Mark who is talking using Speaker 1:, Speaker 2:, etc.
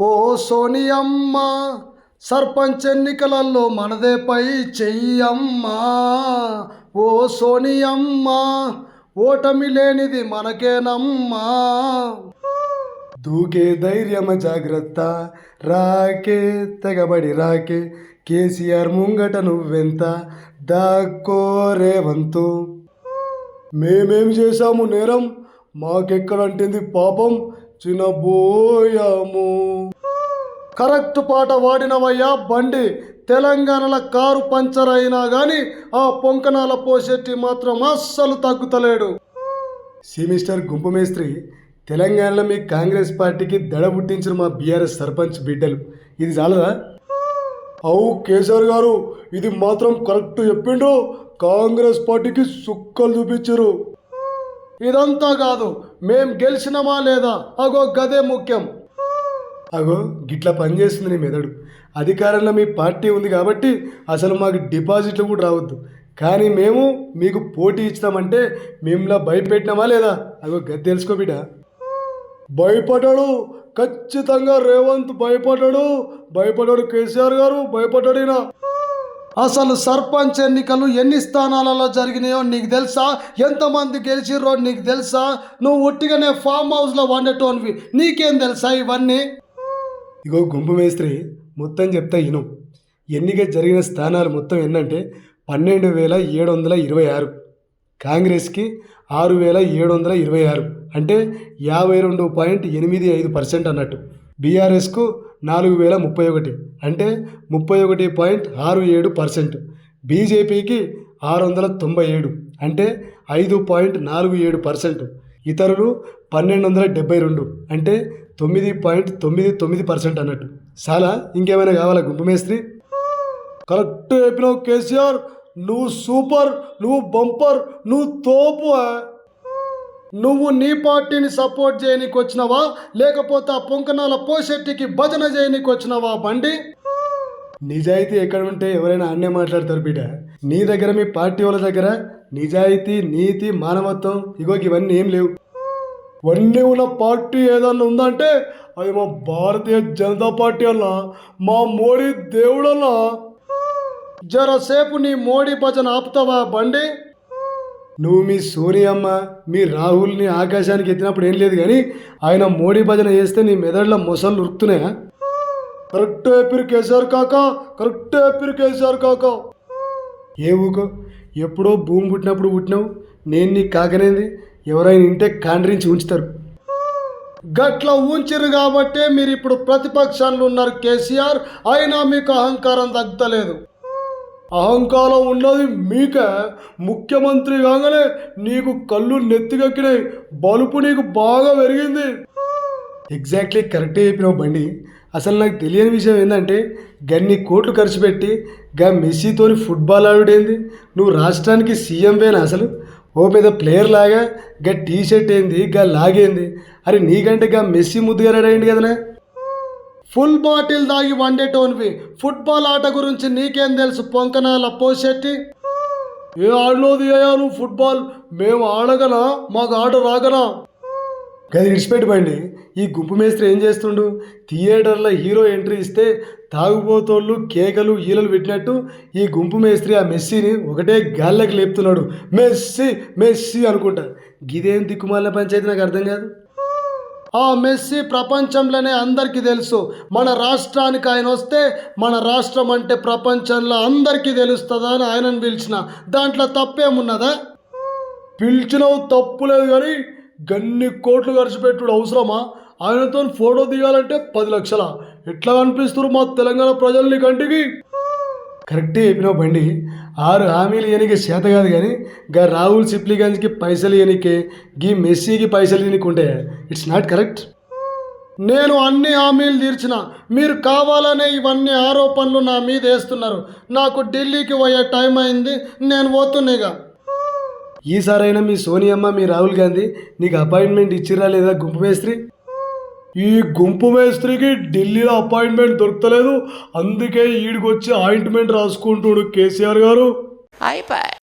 Speaker 1: ఓ సోనియమ్మ సర్పంచ్ ఎన్నికలలో మనదే పై చెయ్యమ్మా. ఓ సోనియమ్మ ఓటమి లేనిది మనకేనమ్మా. దూకే ధైర్యమ జాగ్రత్త రాకే తెగబడి రాకే. కేసీఆర్ ముంగట నువ్వెంత దాక్కో రేవంతు? మేమేం చేశాము నేరం? మాకెక్కడంటింది పాపం? చినబోయము కరెక్ట్ పాట వాడినవయ్యా బండి. తెలంగాణలో కారు పంచర్ అయినా కానీ ఆ పొంకనాల పోసెట్టి మాత్రం అస్సలు తగ్గుతలేడు. సిమిస్టర్ గుంపు మేస్త్రి తెలంగాణలో మీ కాంగ్రెస్ పార్టీకి దడ పుట్టించిన మా బీఆర్ఎస్ సర్పంచ్ బిడ్డలు. ఇది చాలదా? అవు కేసీఆర్ గారు ఇది మాత్రం కరెక్ట్ చెప్పిండ్రు. కాంగ్రెస్ పార్టీకి సుక్కలు చూపించరు ఇదంతా కాదు మేం గెలిచినమా లేదా? అగో గదే ముఖ్యం. అగో గిట్లా పనిచేస్తుంది నీ మెదడు. అధికారంలో మీ పార్టీ ఉంది కాబట్టి అసలు మాకు డిపాజిట్లు కూడా రావద్దు. కానీ మేము మీకు పోటీ ఇచ్చామంటే మేములా భయపెట్టినామా లేదా? అగో గది తెలుసుకో బిడ్డ. భయపడ్డాడు ఖచ్చితంగా రేవంత్ భయపడ్డాడు భయపడ్డాడు కేసీఆర్ గారు భయపడ్డాడు ఈయన. అసలు సర్పంచ్ ఎన్నికలు ఎన్ని స్థానాలలో జరిగినాయో నీకు తెలుసా? ఎంతమంది గెలిచిర్రో నీకు తెలుసా? నువ్వు ఒట్టిగానే ఫామ్ హౌస్లో వండేటోనివి. నీకేం తెలుసా ఇవన్నీ? ఇగో గుంపు మేస్త్రి మొత్తం చెప్తా ఇను. ఎన్నిక జరిగిన స్థానాలు మొత్తం ఏంటంటే పన్నెండు వేల ఏడు వందల ఇరవై ఆరు. కాంగ్రెస్కి ఆరు వేల ఏడు వందల ఇరవై ఆరు. అంటే యాభై రెండు పాయింట్ ఎనిమిది ఐదు పర్సెంట్ అన్నట్టు. బీఆర్ఎస్కు నాలుగు వేల ముప్పై ఒకటి అంటే ముప్పై ఒకటి పాయింట్ ఆరు ఏడు పర్సెంట్. బీజేపీకి ఆరు వందల తొంభై ఏడు అంటే ఐదు పాయింట్ నాలుగు ఏడు పర్సెంట్. ఇతరులు పన్నెండు వందల డెబ్బై రెండు అంటే తొమ్మిది పాయింట్ తొమ్మిది తొమ్మిది పర్సెంట్ అన్నట్టు. చాలా ఇంకేమైనా కావాలా గుంపమేస్త్రి కరెక్ట్ చెప్పినావు కేసీఆర్. నువ్వు సూపర్ నువ్వు బంపర్ నువ్వు తోపు నువ్వు నీ పార్టీని సపోర్ట్ చేయనీకి వచ్చినావా? లేకపోతే ఆ పొంకనాల పోషెట్టికి భజన చేయనీకి వచ్చినావా బండి? నిజాయితీ ఎక్కడ ఉంటే ఎవరైనా అన్నే మాట్లాడతారు బిడ్డ. నీ దగ్గర మీ పార్టీ వాళ్ళ దగ్గర నిజాయితీ నీతి మానవత్వం ఇగో ఇవన్నీ ఏం లేవు. వన్నీ ఉన్న పార్టీ ఏదన్నా ఉందంటే అది మా భారతీయ జనతా పార్టీ అన్నా మా మోడీ దేవుడన్నా. జరసేపు నీ మోడీ భజన ఆపుతావా బండి? నువ్వు మీ సోనియమ్మ మీ రాహుల్ని ఆకాశానికి ఎత్తినప్పుడు ఏం లేదు కానీ ఆయన మోడీ భజన చేస్తే నీ మెదడులో మొసళ్ళు ఉరుకుతున్నాయా? కరెక్ట్ ఎప్పుడు కేసీఆర్ కాక కరెక్ట్ ఎప్పుడు కేసీఆర్ కాక. ఏ ఊకో? ఎప్పుడో భూమి పుట్టినప్పుడు పుట్టినావు. నేను నీ కాకనేది? ఎవరైనా ఇంటే కాండ్రించి ఉంచుతారు. గట్ల ఉంచిరు కాబట్టే మీరు ఇప్పుడు ప్రతిపక్షాలు ఉన్నారు కేసీఆర్. అయినా మీకు అహంకారం తగ్గలేదు అహంకారం ఉన్నది మీకే. ముఖ్యమంత్రి కాగానే నీకు కళ్ళు నెత్తికెక్కినాయి. బలుపు నీకు బాగా పెరిగింది. ఎగ్జాక్ట్లీ కరెక్టే చెప్పినావు బండి. అసలు నాకు తెలియని విషయం ఏంటంటే గన్ని కోట్లు ఖర్చు పెట్టి గా మెస్సీతోని ఫుట్బాల్ ఆవిడేంది నువ్వు రాష్ట్రానికి సీఎం వేనా అసలు? ఓ పెద్ద ప్లేయర్ లాగా గా టీ షర్ట్ ఏంది గా లాగేంది? అరే నీకంటే గా మెస్సీ ముద్దుగా రెడీ అయింది కదనే. ఫుల్ బాటిల్ దాగి వండేటోనివి. ఫుట్బాల్ ఆట గురించి నీకేం తెలుసు పొంకనాల పోషెట్టి ఏ ఆడలోది అయ్యాను ఫుట్బాల్? మేము ఆడగనా? మాకు ఆట రాగనా? గది విడిచిపెట్టుకోండి ఈ గుంపు మేస్త్రి ఏం చేస్తుండు? థియేటర్లో హీరో ఎంట్రీ ఇస్తే తాగుబోతోళ్ళు కేకలు ఈలలు పెట్టినట్టు ఈ గుంపు మేస్త్రి ఆ మెస్సీని ఒకటే గాల్లోకి లేపుతున్నాడు. మెస్సీ మెస్సీ అనుకుంటా. గిదేం దిక్కుమాల పంచాయతీ నాకు అర్థం కాదు. ఆ మెస్సీ ప్రపంచంలోనే అందరికీ తెలుసు. మన రాష్ట్రానికి ఆయన వస్తే మన రాష్ట్రం అంటే ప్రపంచంలో అందరికీ తెలుస్తుందా అని ఆయనను పిలిచిన. దాంట్లో తప్పేమున్నదా? పిలిచినవు తప్పులేదు కానీ గన్ని కోట్లు ఖర్చు పెట్టుడు అవసరమా? ఆయనతో ఫోటో దిగాలంటే పది లక్షల. ఎట్లా కనిపిస్తున్నారు మా తెలంగాణ ప్రజల్ని కంటికి? కరెక్టే చెప్పినావు బండి. ఆరు హామీలు ఇయనికి చేత కాదు కానీ గా రాహుల్ సిప్లిగంజ్కి పైసలు ఇయనికే గీ మెస్సీకి పైసలు ఇయనికి ఇట్స్ నాట్ కరెక్ట్ నేను అన్ని హామీలు తీర్చిన మీరు కావాలనే ఇవన్నీ ఆరోపణలు నా మీద వేస్తున్నారు. నాకు ఢిల్లీకి పోయే టైం అయింది నేను పోతున్నాయిగా ఈసారైనా మీ సోనియమ్మ మీ రాహుల్ గాంధీ నీకు అపాయింట్మెంట్ ఇచ్చిరా లేదా గుంపు మేస్త్రి? ఈ గుంపు మేస్త్రికి ఢిల్లీలో అపాయింట్మెంట్ దొరకలేదు. అందుకే ఈడికొచ్చి ఆయింట్మెంట్ రాసుకుంటుడు కేసీఆర్ గారు.
Speaker 2: అయిపోయి.